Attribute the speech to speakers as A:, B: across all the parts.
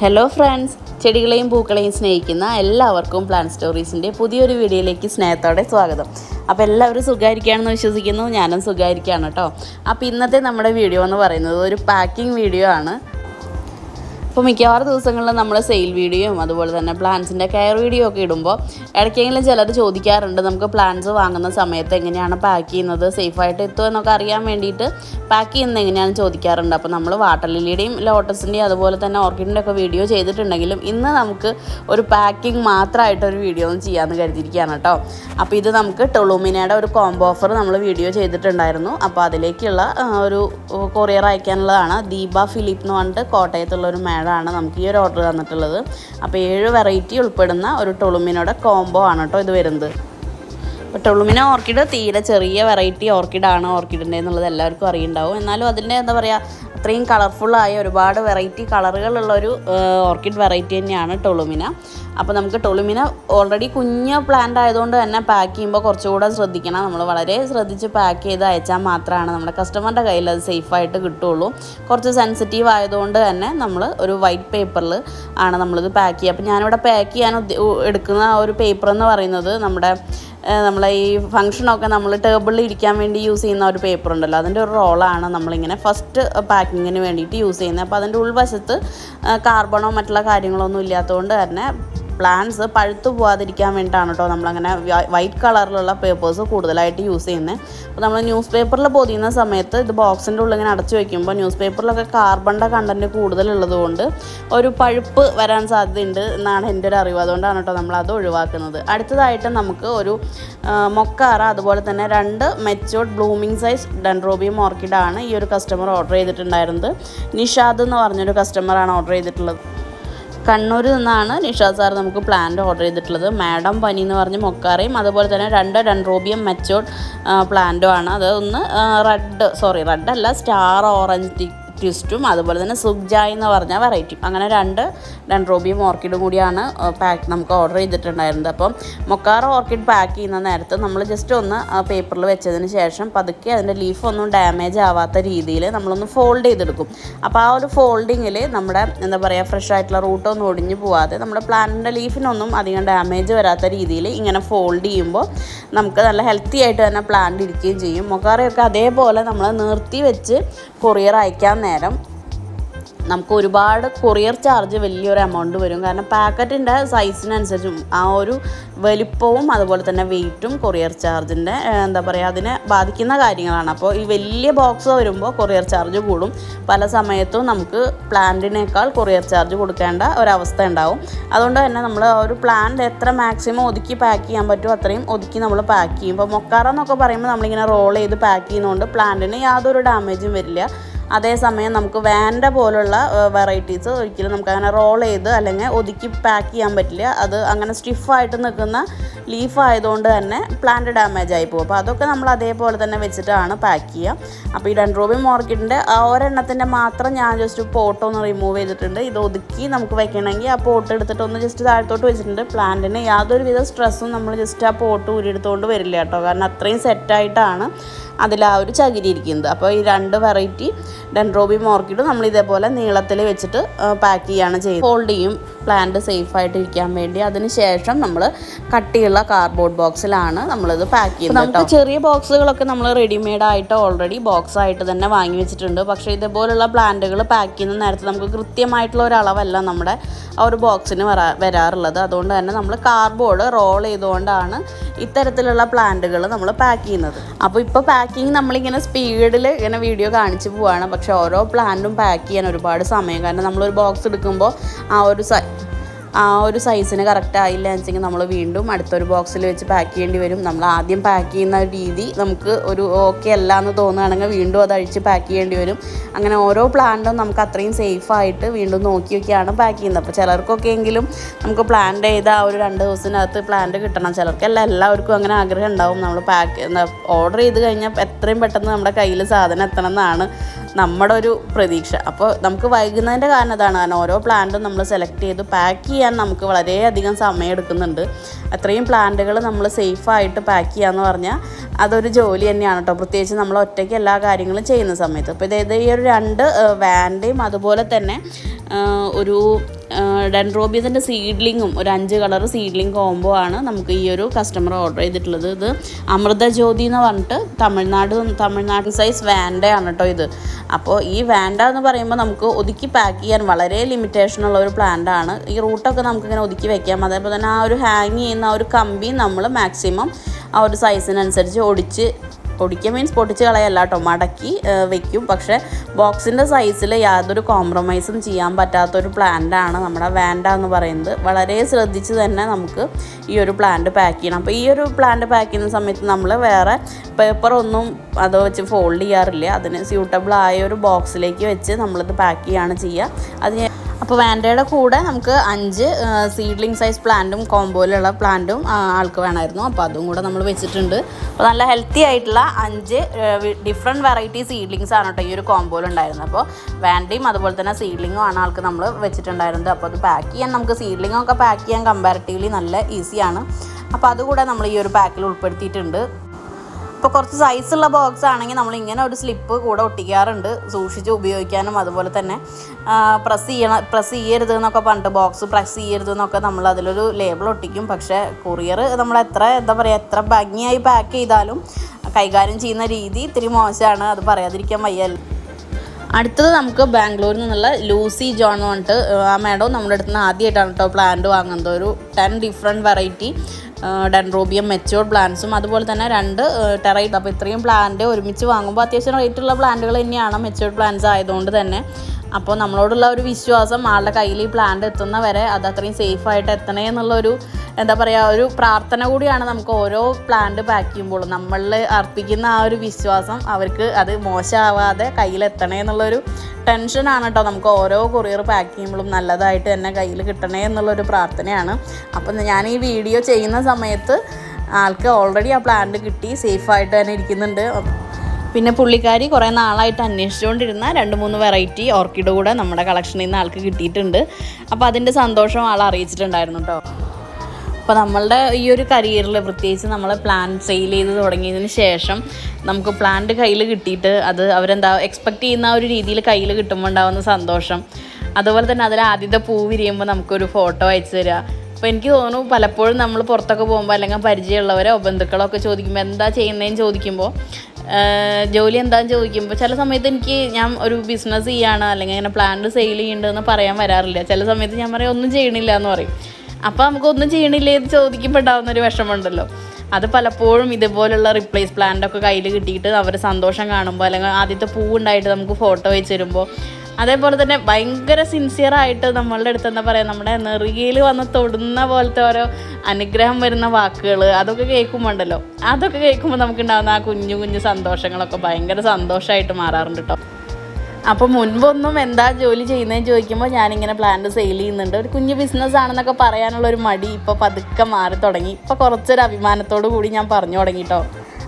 A: Hello friends ചെടികളെയും പൂക്കളെയും സ്നേഹിക്കുന്ന എല്ലാവർക്കും plan സ്റ്റോറീസിന്റെ പുതിയൊരു വീഡിയോയിലേക്ക് സ്നേഹത്തോടെ സ്വാഗതം. അപ്പോൾ എല്ലാവരും സുഖമായിരിക്കുകയാണെന്ന് വിശ്വസിക്കുന്നു. ഞാനും സുഖമായിരിക്കുകയാണ് കേട്ടോ. അപ്പോൾ ഇന്നത്തെ നമ്മുടെ വീഡിയോ എന്ന് പറയുന്നത് ഒരു പാക്കിംഗ് വീഡിയോ ആണ്. അപ്പോൾ മിക്കവാറും ദിവസങ്ങളിൽ നമ്മൾ സെയിൽ വീഡിയോയും അതുപോലെ തന്നെ പ്ലാന്റ്സിന്റെ കെയർ വീഡിയോ ഒക്കെ ഇടുമ്പോൾ ഇടയ്ക്കെങ്കിലും ചിലർ ചോദിക്കാറുണ്ട് നമുക്ക് പ്ലാന്റ്സ് വാങ്ങുന്ന സമയത്ത് എങ്ങനെയാണ് പാക്ക് ചെയ്യുന്നത്? സേഫായിട്ട് എത്തുമോ എന്നൊക്കെ അറിയാൻ വേണ്ടിയിട്ട് പാക്ക് ചെയ്യുന്നത് എങ്ങനെയാണെന്ന് ചോദിക്കാറുണ്ട്. അപ്പോൾ നമ്മൾ വാട്ടർ ലില്ലിയുടെയും ലോട്ടസിന്റെയും അതുപോലെ തന്നെ ഓർക്കിഡിന്റെ ഒക്കെ വീഡിയോ ചെയ്തിട്ടുണ്ടെങ്കിലും ഇന്ന് നമുക്ക് ഒരു പാക്കിംഗ് മാത്രമായിട്ടൊരു വീഡിയോ ഒന്ന് ചെയ്യാമെന്ന് കരുതിയിരിക്കുകയാണ് കേട്ടോ. അപ്പോൾ ഇത് നമുക്ക് ടൊളൂമിനയുടെ ഒരു കോംബോ ഓഫർ നമ്മൾ വീഡിയോ ചെയ്തിട്ടുണ്ടായിരുന്നു. അപ്പോൾ അതിലേക്കുള്ള ഒരു കൊറിയർ അയക്കാനുള്ളതാണ്. ദീപ ഫിലിപ്പ് എന്ന് പറഞ്ഞിട്ട് കോട്ടയത്തുള്ള ഒരു മേഡമാണ് നമുക്ക് ഈ ഒരു ഓർഡർ തന്നിട്ടുള്ളത്. അപ്പോൾ ഏഴ് വെറൈറ്റി ഉൾപ്പെടുന്ന ഒരു ടൊളുമിനോടെ കോംബോ ആണ് കേട്ടോ ഇത് വരുന്നത്. അപ്പോൾ ടൊളുമിന ഓർക്കിഡ് തീരെ ചെറിയ വെറൈറ്റി ഓർക്കിഡാണ് ഓർക്കിഡിന്റെ എന്നുള്ളത് എല്ലാവർക്കും അറിയുണ്ടാവും. എന്നാലും അതിന്റെ എന്താ പറയുക അത്രയും കളർഫുള്ളായ ഒരുപാട് വെറൈറ്റി കളറുകളുള്ള ഒരു ഓർക്കിഡ് വെറൈറ്റി തന്നെയാണ് ടൊളുമിന. അപ്പോൾ നമുക്ക് ടൊളുമിന ഓൾറെഡി കുഞ്ഞ് പ്ലാന്റ് ആയതുകൊണ്ട് തന്നെ പാക്ക് ചെയ്യുമ്പോൾ കുറച്ചുകൂടെ ശ്രദ്ധിക്കണം. നമ്മൾ വളരെ ശ്രദ്ധിച്ച് പാക്ക് ചെയ്ത് അയച്ചാൽ മാത്രമാണ് നമ്മുടെ കസ്റ്റമറിന്റെ കയ്യിൽ അത് സേഫായിട്ട് കിട്ടുള്ളൂ കുറച്ച് സെൻസിറ്റീവ് ആയതുകൊണ്ട് തന്നെ നമ്മൾ ഒരു വൈറ്റ് പേപ്പറിൽ ആണ് നമ്മളിത് പാക്ക് ചെയ്യുക. അപ്പോൾ ഞാനിവിടെ പാക്ക് ചെയ്യാൻ എടുക്കുന്ന ഒരു പേപ്പർ എന്ന് പറയുന്നത് നമ്മുടെ നമ്മളെ ഈ ഫംഗ്ഷനൊക്കെ നമ്മൾ ടേബിളിൽ ഇരിക്കാൻ വേണ്ടി യൂസ് ചെയ്യുന്ന ഒരു പേപ്പർ ഉണ്ടല്ലോ. അതിന്റെ ഒരു റോളാണ് നമ്മളിങ്ങനെ ഫസ്റ്റ് പാക്കിങ്ങിന് വേണ്ടിയിട്ട് യൂസ് ചെയ്യുന്നത്. അപ്പോൾ അതിന്റെ ഉൾവശത്ത് കാർബണോ മറ്റുള്ള കാര്യങ്ങളോ ഒന്നും ഇല്ലാത്തതുകൊണ്ട് തന്നെ പ്ലാന്റ്സ് പഴുത്തു പോകാതിരിക്കാൻ വേണ്ടിയിട്ടാണ് കേട്ടോ നമ്മളങ്ങനെ വൈറ്റ് കളറിലുള്ള പേപ്പേഴ്സ് കൂടുതലായിട്ട് യൂസ് ചെയ്യുന്നത് അപ്പോൾ നമ്മൾ ന്യൂസ് പേപ്പറിൽ പൊതിയുന്ന സമയത്ത് ഇത് ബോക്സിന്റെ ഉള്ളിൽ ഇങ്ങനെ അടച്ചു വയ്ക്കുമ്പോൾ ന്യൂസ് പേപ്പറിലൊക്കെ കാർബണിന്റെ കണ്ടന്റ് കൂടുതലുള്ളത് കൊണ്ട് ഒരു പഴുപ്പ് വരാൻ സാധ്യതയുണ്ട് എന്നാണ് എന്റെ ഒരു അറിവ്. അതുകൊണ്ടാണ് കേട്ടോ നമ്മൾ അത് ഒഴിവാക്കുന്നത്. അടുത്തതായിട്ട് നമുക്ക് ഒരു മൊക്കാറ അതുപോലെ തന്നെ രണ്ട് മെച്ചോർഡ് ബ്ലൂമിംഗ് സൈസ് ഡെൻഡ്രോബിയം ഓർക്കിഡാണ് ഈ ഒരു കസ്റ്റമർ ഓർഡർ ചെയ്തിട്ടുണ്ടായിരുന്നത്. നിഷാദ് എന്ന് പറഞ്ഞൊരു കസ്റ്റമറാണ് ഓർഡർ ചെയ്തിട്ടുള്ളത്. കണ്ണൂരിൽ നിന്നാണ് നിഷാ സാർ നമുക്ക് പ്ലാന്റ് ഓർഡർ ചെയ്തിട്ടുള്ളത്. മാഡം പനി എന്ന് പറഞ്ഞ് മൊക്കാറയും അതുപോലെ തന്നെ രണ്ട് ഡൺറോബിയം മെച്ചോർഡ് പ്ലാന്റും ആണ്. അത് ഒന്ന് റെഡ് സോറി റെഡ് അല്ല സ്റ്റാർ ഓറഞ്ച് ട്വിസ്റ്റും അതുപോലെ തന്നെ സുഗ്ജ എന്ന് പറഞ്ഞ വെറൈറ്റിയും അങ്ങനെ രണ്ട് ഡെൻഡ്രോബിയും ഓർക്കിഡും കൂടിയാണ് പാക്ക് നമുക്ക് ഓർഡർ ചെയ്തിട്ടുണ്ടായിരുന്നത്. അപ്പം മൊക്കാറ ഓർക്കിഡ് പാക്ക് ചെയ്യുന്ന നേരത്ത് നമ്മൾ ജസ്റ്റ് ഒന്ന് പേപ്പറിൽ വെച്ചതിന് ശേഷം പതുക്കെ അതിന്റെ ലീഫ് ഒന്നും ഡാമേജ് ആവാത്ത രീതിയിൽ നമ്മളൊന്ന് ഫോൾഡ് ചെയ്തെടുക്കും. അപ്പോൾ ആ ഒരു ഫോൾഡിങ്ങിൽ നമ്മുടെ എന്താ പറയുക ഫ്രഷ് ആയിട്ടുള്ള റൂട്ടൊന്നും ഒടിഞ്ഞു പോവാതെ നമ്മുടെ പ്ലാന്റിന്റെ ലീഫിനൊന്നും അധികം ഡാമേജ് വരാത്ത രീതിയിൽ ഇങ്ങനെ ഫോൾഡ് ചെയ്യുമ്പോൾ നമുക്ക് നല്ല ഹെൽത്തി ആയിട്ട് തന്നെ പ്ലാന്റ് ഇരിക്കുകയും ചെയ്യും. മൊക്കാറയൊക്കെ അതേപോലെ നമ്മൾ നിർത്തി വെച്ച് കൊറിയർ അയക്കാൻ നേരം നമുക്ക് ഒരുപാട് കൊറിയർ ചാർജ് വലിയൊരു എമൗണ്ട് വരും. കാരണം പാക്കറ്റിന്റെ സൈസിനനുസരിച്ചും ആ ഒരു വലിപ്പവും അതുപോലെ തന്നെ വെയിറ്റും കൊറിയർ ചാർജിന്റെ എന്താ പറയുക അതിനെ ബാധിക്കുന്ന കാര്യങ്ങളാണ്. അപ്പോൾ ഈ വലിയ ബോക്സ് വരുമ്പോൾ കൊറിയർ ചാർജ് കൂടും. പല സമയത്തും നമുക്ക് പ്ലാന്റിനേക്കാൾ കൊറിയർ ചാർജ് കൊടുക്കേണ്ട ഒരവസ്ഥ ഉണ്ടാവും. അതുകൊണ്ട് തന്നെ നമ്മൾ ആ ഒരു പ്ലാന്റ് എത്ര മാക്സിമം ഒതുക്കി പാക്ക് ചെയ്യാൻ പറ്റുമോ അത്രയും ഒതുക്കി നമ്മൾ പാക്ക് ചെയ്യും. ഇപ്പോൾ മൊക്കാറ എന്നൊക്കെ പറയുമ്പോൾ നമ്മളിങ്ങനെ റോൾ ചെയ്ത് പാക്ക് ചെയ്യുന്നതുകൊണ്ട് പ്ലാന്റിന് യാതൊരു ഡാമേജും വരില്ല. അതേസമയം നമുക്ക് വേണ്ട പോലുള്ള വെറൈറ്റീസ് ഒരിക്കലും നമുക്ക് അങ്ങനെ റോൾ ചെയ്ത് അല്ലെങ്കിൽ ഒതുക്കി പാക്ക് ചെയ്യാൻ പറ്റില്ല. അത് അങ്ങനെ സ്റ്റിഫായിട്ട് നിൽക്കുന്ന ലീഫ് ആയതുകൊണ്ട് തന്നെ പ്ലാന്റ് ഡാമേജ് ആയി പോകും. അപ്പോൾ അതൊക്കെ നമ്മൾ അതേപോലെ തന്നെ വെച്ചിട്ടാണ് പാക്ക് ചെയ്യുക. അപ്പോൾ ഈ ഡെൻഡ്രോബിയം ഓർക്കിഡിന്റെ ആ ഒരെണ്ണത്തിന്റെ മാത്രം ഞാൻ ജസ്റ്റ് പോട്ട് ഒന്ന് റിമൂവ് ചെയ്തിട്ടുണ്ട്. ഇത് ഒതുക്കി നമുക്ക് വെക്കണമെങ്കിൽ ആ പോട്ട് എടുത്തിട്ട് ഒന്ന് ജസ്റ്റ് താഴത്തോട്ട് വെച്ചിട്ടുണ്ട്. പ്ലാന്റിന് യാതൊരുവിധ സ്ട്രെസ്സും നമ്മൾ ജസ്റ്റ് ആ പോട്ട് ഊരിയെടുത്തുകൊണ്ട് വരില്ല കേട്ടോ. കാരണം അത്രയും സെറ്റായിട്ടാണ് അതിൽ ആ ഒരു ചകിരി ഇരിക്കുന്നത്. അപ്പോൾ ഈ രണ്ട് വെറൈറ്റി ഡെൻഡ്രോബിയം ഓർക്കിഡ് നമ്മൾ ഇതേപോലെ നീളത്തിൽ വെച്ചിട്ട് പാക്ക് ചെയ്യുകയാണ് ചെയ്യുന്നത് ഫോൾഡ് ചെയ്യും പ്ലാന്റ് സേഫായിട്ട് ഇരിക്കാൻ വേണ്ടി. അതിന് ശേഷം നമ്മൾ കട്ടിയുള്ള കാർഡ്ബോർഡ് ബോക്സിലാണ് നമ്മളിത് പാക്ക് ചെയ്യുന്നത് നമുക്ക് ചെറിയ ബോക്സുകളൊക്കെ നമ്മൾ റെഡിമെയ്ഡ് ആയിട്ട് ഓൾറെഡി ബോക്സ് ആയിട്ട് തന്നെ വാങ്ങി വെച്ചിട്ടുണ്ട്. പക്ഷേ ഇതേപോലുള്ള പ്ലാന്റുകൾ പാക്ക് ചെയ്യുന്ന നേരത്ത് നമുക്ക് കൃത്യമായിട്ടുള്ള ഒരു അളവല്ല നമ്മുടെ ആ ഒരു ബോക്സിന് വരാ വരാറുള്ളത്. അതുകൊണ്ട് തന്നെ നമ്മൾ കാർഡ്ബോർഡ് റോൾ ചെയ്തുകൊണ്ടാണ് ഇത്തരത്തിലുള്ള പ്ലാന്റുകൾ നമ്മൾ പാക്ക് ചെയ്യുന്നത്. അപ്പോൾ ഇപ്പോൾ പാക്കിങ് നമ്മളിങ്ങനെ സ്പീഡിൽ ഇങ്ങനെ വീഡിയോ കാണിച്ചു പോവാണ്. പക്ഷേ ഓരോ പ്ലാന്റും പാക്ക് ചെയ്യാൻ ഒരുപാട് സമയം. കാരണം നമ്മളൊരു ബോക്സ് എടുക്കുമ്പോൾ ആ ഒരു ആ ഒരു സൈസിന് കറക്റ്റ് ആയില്ല വെച്ചെങ്കിൽ നമ്മൾ വീണ്ടും അടുത്തൊരു ബോക്സിൽ വെച്ച് പാക്ക് ചെയ്യേണ്ടി വരും. നമ്മൾ ആദ്യം പാക്ക് ചെയ്യുന്ന രീതി നമുക്ക് ഒരു ഓക്കെ അല്ല എന്ന് തോന്നുകയാണെങ്കിൽ വീണ്ടും അത് അഴിച്ച് പാക്ക് ചെയ്യേണ്ടി വരും. അങ്ങനെ ഓരോ പ്ലാന്റും നമുക്ക് അത്രയും സേഫായിട്ട് വീണ്ടും നോക്കിയൊക്കെയാണ് പാക്ക് ചെയ്യുന്നത്. അപ്പോൾ ചിലർക്കൊക്കെ എങ്കിലും നമുക്ക് പ്ലാന്റ് ചെയ്ത ആ ഒരു രണ്ട് ദിവസത്തിനകത്ത് പ്ലാന്റ് കിട്ടണം. ചിലർക്കല്ല എല്ലാവർക്കും അങ്ങനെ ആഗ്രഹം ഉണ്ടാവും. നമ്മൾ പാക്ക് ഓർഡർ ചെയ്ത് കഴിഞ്ഞാൽ എത്രയും പെട്ടെന്ന് നമ്മുടെ കയ്യിൽ സാധനം എത്തണം എന്നാണ് നമ്മുടെ ഒരു പ്രതീക്ഷ. അപ്പോൾ നമുക്ക് വൈകുന്നതിന്റെ കാരണം അതാണ്. കാരണം ഓരോ പ്ലാന്റും നമ്മൾ സെലക്ട് ചെയ്ത് പാക്ക് ചെയ്യാൻ നമുക്ക് വളരെയധികം സമയം എടുക്കുന്നുണ്ട്. അത്രയും പ്ലാന്റുകൾ നമ്മൾ സേഫായിട്ട് പാക്ക് ചെയ്യാന്ന് പറഞ്ഞാൽ അതൊരു ജോലി തന്നെയാണ് കേട്ടോ. പ്രത്യേകിച്ച് നമ്മൾ ഒറ്റയ്ക്ക് എല്ലാ കാര്യങ്ങളും ചെയ്യുന്ന സമയത്ത്. അപ്പോൾ ഇതേ ഈ ഒരു രണ്ട് വാന്റെയും അതുപോലെ തന്നെ ഒരു ഡെൻഡ്രോബിയത്തിന്റെ സീഡ്ലിങ്ങും ഒരു അഞ്ച് കളർ സീഡ്ലിംഗ് കോംബോ ആണ് നമുക്ക് ഈ ഒരു കസ്റ്റമർ ഓർഡർ ചെയ്തിട്ടുള്ളത്. ഇത് അമൃതജ്യോതി എന്ന് പറഞ്ഞിട്ട് തമിഴ്നാട് തമിഴ്നാട് സൈസ് വാൻഡയാണ് കേട്ടോ ഇത്. അപ്പോൾ ഈ വാൻഡ എന്ന് പറയുമ്പോൾ നമുക്ക് ഒതുക്കി പാക്ക് ചെയ്യാൻ വളരെ ലിമിറ്റേഷൻ ഉള്ള ഒരു പ്ലാന്റ് ആണ്. ഈ റൂട്ടൊക്കെ നമുക്കിങ്ങനെ ഒതുക്കി വെക്കാം. അതേപോലെ തന്നെ ആ ഒരു ഹാങ് ചെയ്യുന്ന ആ ഒരു കമ്പി നമ്മൾ മാക്സിമം ആ ഒരു സൈസിനനുസരിച്ച് ഒടിച്ച് ഒടിക്കുക മീൻസ് പൊടിച്ച് കളയല്ല കേട്ടോ മടക്കി വെക്കും. പക്ഷേ ബോക്സിന്റെ സൈസിൽ യാതൊരു കോംപ്രമൈസും ചെയ്യാൻ പറ്റാത്തൊരു പ്ലാന്റാണ് നമ്മുടെ വാൻഡ എന്ന് പറയുന്നത്. വളരെ ശ്രദ്ധിച്ച് തന്നെ നമുക്ക് ഈ ഒരു പ്ലാന്റ് പാക്ക് ചെയ്യണം. അപ്പോൾ ഈ ഒരു പ്ലാന്റ് പാക്ക് ചെയ്യുന്ന സമയത്ത് നമ്മൾ വേറെ പേപ്പറൊന്നും അത് വെച്ച് ഫോൾഡ് ചെയ്യാറില്ല. അതിന് സ്യൂട്ടബിൾ ആയ ഒരു ബോക്സിലേക്ക് വെച്ച് നമ്മളിത് പാക്ക് ചെയ്യുകയാണ് ചെയ്യുക. അതിന് അപ്പോൾ വാൻഡയുടെ കൂടെ നമുക്ക് അഞ്ച് സീഡ്ലിംഗ് സൈസ് പ്ലാന്റും കോമ്പോയിലുള്ള പ്ലാന്റും ആൾക്ക് വേണമായിരുന്നു. അപ്പോൾ അതും കൂടെ നമ്മൾ വെച്ചിട്ടുണ്ട്. അപ്പോൾ നല്ല ഹെൽത്തി ആയിട്ടുള്ള അഞ്ച് ഡിഫറെന്റ് വെറൈറ്റി സീഡ്ലിങ്സ് ആണ് കേട്ടോ ഈ ഒരു കോമ്പോയിൽ അപ്പോൾ വാൻഡയും അതുപോലെ തന്നെ സീഡ്ലിങ്ങും ആണ് ആൾക്ക് നമ്മൾ വെച്ചിട്ടുണ്ടായിരുന്നത്. അപ്പോൾ അത് പാക്ക് ചെയ്യാൻ നമുക്ക് സീഡ്ലിംഗ് ഒക്കെ പാക്ക് ചെയ്യാൻ കമ്പാരിറ്റീവ്ലി നല്ല ഈസിയാണ് അപ്പോൾ അതുകൂടെ നമ്മൾ ഈ ഒരു പാക്കിൽ ഉൾപ്പെടുത്തിയിട്ടുണ്ട്. ഇപ്പോൾ കുറച്ച് സൈസുള്ള ബോക്സ് ആണെങ്കിൽ നമ്മൾ ഇങ്ങനെ ഒരു സ്ലിപ്പ് കൂടെ ഒട്ടിക്കാറുണ്ട്. സൂക്ഷിച്ച് ഉപയോഗിക്കാനും അതുപോലെ തന്നെ പ്രസ് ചെയ്യണം പ്രസ് ചെയ്യരുത് എന്നൊക്കെ പറഞ്ഞിട്ട് ബോക്സ് പ്രസ് ചെയ്യരുത് എന്നൊക്കെ നമ്മൾ അതിലൊരു ലേബിൾ ഒട്ടിക്കും. പക്ഷേ കൊറിയർ നമ്മൾ എത്ര എന്താ പറയുക എത്ര ഭംഗിയായി പാക്ക് ചെയ്താലും കൈകാര്യം ചെയ്യുന്ന രീതി ഇത്തിരി മോശമാണ്. അത് പറയാതിരിക്കാൻ വയ്യല്ലോ അടുത്തത് നമുക്ക് ബാംഗ്ലൂരിൽ നിന്നുള്ള ലൂസി ജോൺ എന്ന് പറഞ്ഞിട്ട് ആ മാഡം നമ്മുടെ അടുത്ത് നിന്ന് ആദ്യമായിട്ടാണ് കേട്ടോ പ്ലാന്റ് വാങ്ങുന്നത്. ഒരു ten different variety dendrobium matured പ്ലാന്റ്സും അതുപോലെ തന്നെ രണ്ട് ടെറൈറ്റ് അപ്പോൾ ഇത്രയും പ്ലാന്റ് ഒരുമിച്ച് വാങ്ങുമ്പോൾ അത്യാവശ്യം റേറ്റുള്ള പ്ലാന്റുകൾ തന്നെയാണ് മെച്ചോർഡ് പ്ലാന്റ്സ് ആയതുകൊണ്ട് തന്നെ. അപ്പോൾ നമ്മളോടുള്ള ഒരു വിശ്വാസം ആളുടെ കയ്യിൽ ഈ പ്ലാന്റ് എത്തുന്ന വരെ അത് അത്രയും സേഫായിട്ട് എത്തണേ എന്നുള്ളൊരു എന്താ പറയുക ഒരു പ്രാർത്ഥന കൂടിയാണ് നമുക്ക് ഓരോ പ്ലാന്റ് പാക്ക് ചെയ്യുമ്പോഴും നമ്മളിൽ അർപ്പിക്കുന്ന ആ ഒരു വിശ്വാസം അവർക്ക് അത് മോശമാവാതെ കയ്യിലെത്തണേ എന്നുള്ളൊരു ടെൻഷനാണ് കേട്ടോ നമുക്ക് ഓരോ കൊറിയർ പാക്ക് ചെയ്യുമ്പോഴും നല്ലതായിട്ട് തന്നെ കയ്യിൽ കിട്ടണേ എന്നുള്ളൊരു പ്രാർത്ഥനയാണ്. അപ്പം ഞാൻ ഈ വീഡിയോ ചെയ്യുന്ന സമയത്ത് ആൾക്ക് ഓൾറെഡി ആ പ്ലാന്റ് കിട്ടി സേഫായിട്ട് തന്നെ ഇരിക്കുന്നുണ്ട്. പിന്നെ പുള്ളിക്കാരി കുറേ നാളായിട്ട് അന്വേഷിച്ചുകൊണ്ടിരുന്ന രണ്ട് മൂന്ന് വെറൈറ്റി ഓർക്കിഡ് കൂടെ നമ്മുടെ കളക്ഷനിൽ നിന്ന് ആൾക്ക് കിട്ടിയിട്ടുണ്ട്. അപ്പോൾ അതിന്റെ സന്തോഷം ആൾ അറിയിച്ചിട്ടുണ്ടായിരുന്നു കേട്ടോ അപ്പോൾ നമ്മളുടെ ഈ ഒരു കരിയറിൽ പ്രത്യേകിച്ച് നമ്മൾ പ്ലാൻ സെയിൽ ചെയ്ത് തുടങ്ങിയതിന് ശേഷം നമുക്ക് പ്ലാന്റ് കയ്യിൽ കിട്ടിയിട്ട് അത് അവരെന്താ എക്സ്പെക്റ്റ് ചെയ്യുന്ന ഒരു രീതിയിൽ കയ്യിൽ കിട്ടുമ്പോൾ ഉണ്ടാകുന്ന സന്തോഷം. അതുപോലെ തന്നെ അതിൽ ആദ്യത്തെ പൂ വിരിയുമ്പോൾ നമുക്കൊരു ഫോട്ടോ അയച്ചു തരിക അപ്പോൾ എനിക്ക് തോന്നുന്നു പലപ്പോഴും നമ്മൾ പുറത്തൊക്കെ പോകുമ്പോൾ അല്ലെങ്കിൽ പരിചയമുള്ളവരോ ബന്ധുക്കളോ ഒക്കെ ചോദിക്കുമ്പോൾ എന്താ ചെയ്യുന്നതെന്ന് ചോദിക്കുമ്പോൾ ജോലി എന്താന്ന് ചോദിക്കുമ്പോൾ ചില സമയത്ത് എനിക്ക് ഞാൻ ഒരു ബിസിനസ് ചെയ്യാണ് അല്ലെങ്കിൽ ഇങ്ങനെ പ്ലാന്റ് സെയിൽ ചെയ്യേണ്ടതെന്ന് പറയാൻ വരാറില്ല. ചില സമയത്ത് ഞാൻ പറയും ഒന്നും ചെയ്യണില്ല എന്ന് പറയും. അപ്പോൾ നമുക്ക് ഒന്നും ചെയ്യണില്ലേ എന്ന് ചോദിക്കുമ്പോൾ ഒരു വിഷമമുണ്ടല്ലോ. അത് പലപ്പോഴും ഇതുപോലുള്ള റിപ്ലേസ് പ്ലാന്റ് ഒക്കെ കയ്യിൽ കിട്ടിയിട്ട് അവർ സന്തോഷം കാണുമ്പോൾ അല്ലെങ്കിൽ ആദ്യത്തെ പൂ ഉണ്ടായിട്ട് നമുക്ക് ഫോട്ടോ വെച്ച് തരുമ്പോൾ അതേപോലെ തന്നെ ഭയങ്കര സിൻസിയറായിട്ട് നമ്മളുടെ അടുത്ത് എന്താ പറയുക നമ്മുടെ നെറുകയിൽ വന്ന് തൊടുന്ന പോലത്തെ ഓരോ അനുഗ്രഹം വരുന്ന വാക്കുകൾ അതൊക്കെ കേൾക്കുമ്പോണ്ടല്ലോ. അതൊക്കെ കേൾക്കുമ്പോൾ നമുക്കുണ്ടാകുന്ന ആ കുഞ്ഞു കുഞ്ഞു സന്തോഷങ്ങളൊക്കെ ഭയങ്കര സന്തോഷമായിട്ട് മാറാറുണ്ട് കേട്ടോ അപ്പോൾ മുൻപൊന്നും എന്താ ജോലി ചെയ്യുന്നതെന്ന് ചോദിക്കുമ്പോൾ ഞാനിങ്ങനെ പ്ലാന്റ് സെയിൽ ചെയ്യുന്നുണ്ട്. ഒരു കുഞ്ഞു ബിസിനസ് ആണെന്നൊക്കെ പറയാനുള്ള ഒരു മടി ഇപ്പോൾ പതുക്കെ മാറി തുടങ്ങി. ഇപ്പോൾ കുറച്ചൊരു അഭിമാനത്തോടു കൂടി ഞാൻ പറഞ്ഞു തുടങ്ങി കേട്ടോ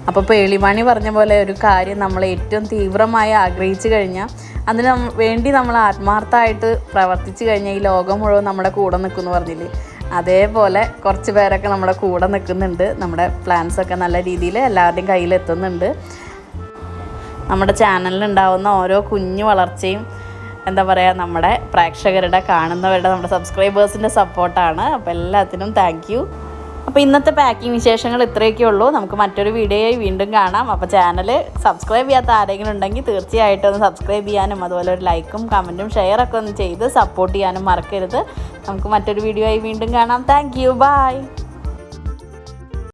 A: അപ്പോൾ പേളിമാണി പറഞ്ഞ പോലെ ഒരു കാര്യം നമ്മൾ ഏറ്റവും തീവ്രമായി ആഗ്രഹിച്ചു കഴിഞ്ഞാൽ അതിന് വേണ്ടി നമ്മൾ ആത്മാർത്ഥമായിട്ട് പ്രവർത്തിച്ചു കഴിഞ്ഞാൽ ഈ ലോകം മുഴുവൻ നമ്മുടെ കൂടെ നിൽക്കുമെന്ന് പറഞ്ഞില്ലേ? അതേപോലെ കുറച്ച് പേരൊക്കെ നമ്മുടെ കൂടെ നിൽക്കുന്നുണ്ട്. നമ്മുടെ പ്ലാൻസൊക്കെ നല്ല രീതിയിൽ എല്ലാവരുടെയും കയ്യിലെത്തുന്നുണ്ട് നമ്മുടെ ചാനലിൽ ഉണ്ടാവുന്ന ഓരോ കുഞ്ഞു വളർച്ചയും എന്താ പറയുക നമ്മുടെ പ്രേക്ഷകരുടെ കാണുന്നവരുടെ നമ്മുടെ സബ്സ്ക്രൈബേഴ്സിന്റെ സപ്പോർട്ടാണ് അപ്പോൾ എല്ലാത്തിനും താങ്ക് അപ്പോൾ ഇന്നത്തെ പാക്കിംഗ് വിശേഷങ്ങൾ ഇത്രയൊക്കെ ഉള്ളൂ. നമുക്ക് മറ്റൊരു വീഡിയോയായി വീണ്ടും കാണാം. അപ്പോൾ ചാനൽ സബ്സ്ക്രൈബ് ചെയ്യാത്ത ആരെങ്കിലും ഉണ്ടെങ്കിൽ തീർച്ചയായിട്ടും ഒന്ന് സബ്സ്ക്രൈബ് ചെയ്യാനും അതുപോലെ ഒരു ലൈക്കും കമന്റും ഷെയറൊക്കെ ഒന്ന് ചെയ്ത് സപ്പോർട്ട് ചെയ്യാനും മറക്കരുത്. നമുക്ക് മറ്റൊരു വീഡിയോ ആയി വീണ്ടും കാണാം. Thank you by